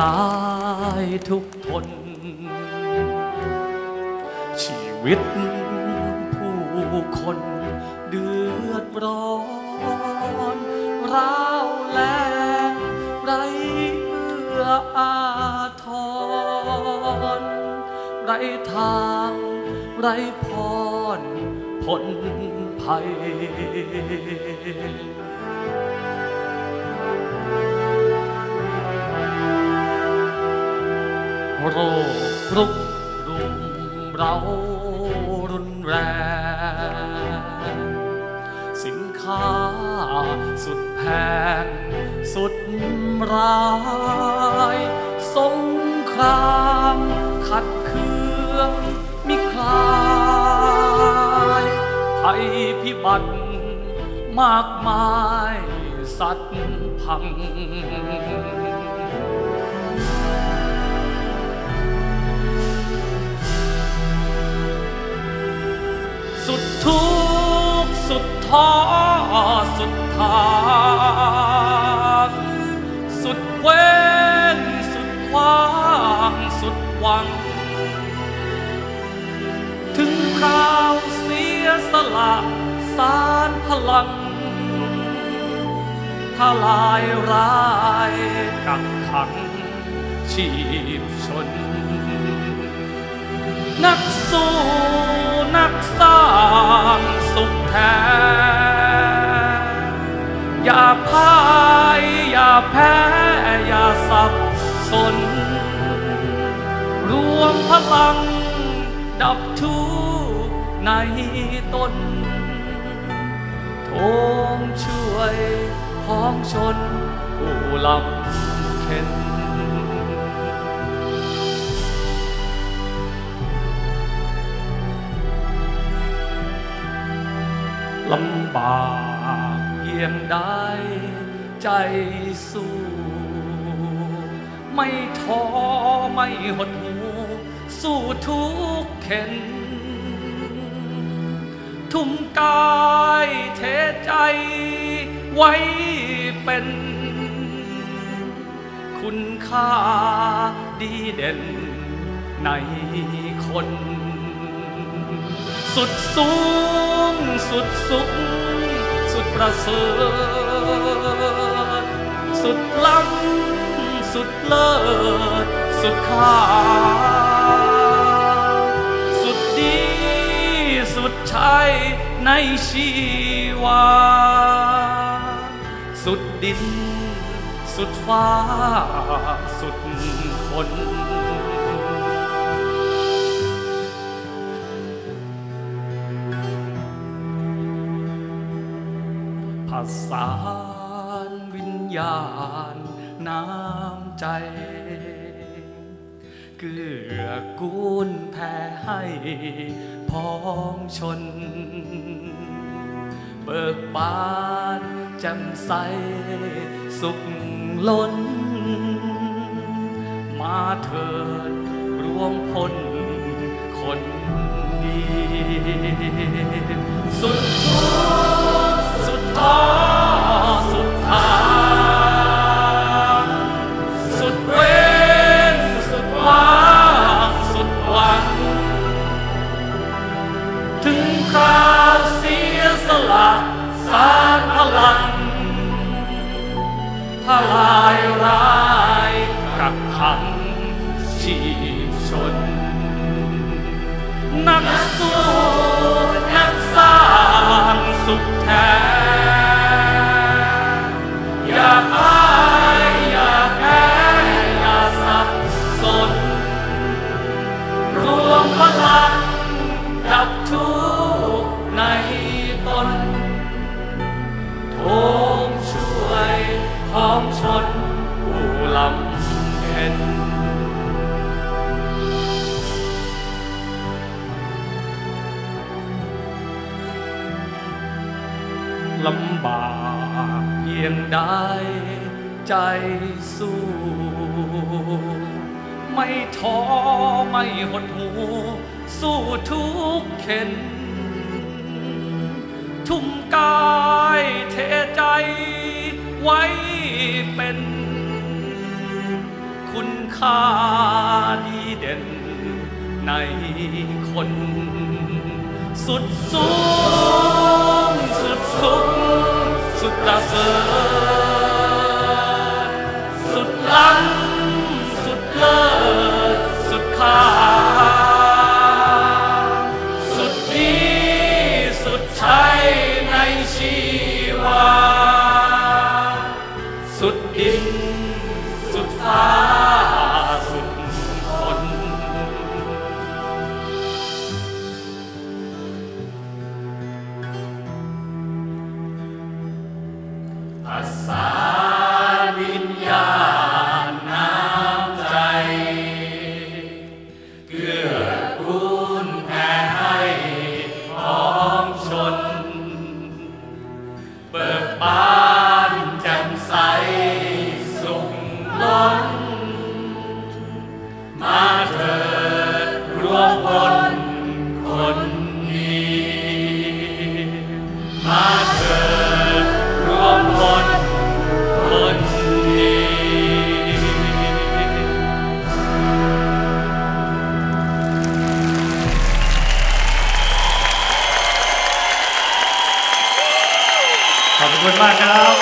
ไล่ทุกทน ชีวิตผู้คนเดือดร้อนร้าวแรงไรเอื้ออาทร ไรทางไรพรผลภัย รุกรุมเรารุนแรง สินค้าสุดแพง สุดร้าย สงครามขัดเคืองมิคลายภัยพิบัติมากมายสัตว์พัง ท้อสุดทางสุดเว้นสุดขวางสุดหวัง ถึงคราวเสียสละสารพลังทลายร้ายกักขังชีพชน นักสู้นักสร้าง ท้อย่าพ่ายอย่าแพ้ อย่าสับสน รวมพลัง ดับทุกข์ในตนโทงช่วยพ้องชนผู้ลำเข็น ลำบากเพียงใดใจสู้ ไม่ท้อไม่หดหูสู้ทุกเข็น ทุ่มกายเทใจไว้เป็น คุณค่าดีเด่นในคน สุดสูง สุดสุข สุดประเสริฐ สุดล้ำ สุดเลิศ สุดค่า สุดดี สุดใช้ในชีวา สุดดิน สุดฟ้า สุดคน สานวิญญาณน้ำใจ เกื้อกูลแผ่ให้พ้องชน เบิกบานแจ่มใสสุขล้น มาเถิดรวมพลคนดี สุดายร้ายกักขังชีพชน นักสู้ ลำบากเพียงใดใจสู้ ไม่ท้อไม่หดหู สู้ทุกเข็น ทุ่มกายเทใจไว้เป็น คุณค่าดีเด่นสุดสูงสุดสุขสุดสริ ฐ ภาษาวิญญาณน้ำใจ เกื้อกูลแผ่ให้พ้องชน เบิกบานแจ่มใสสุขล้น มาเถิดรวมพล ข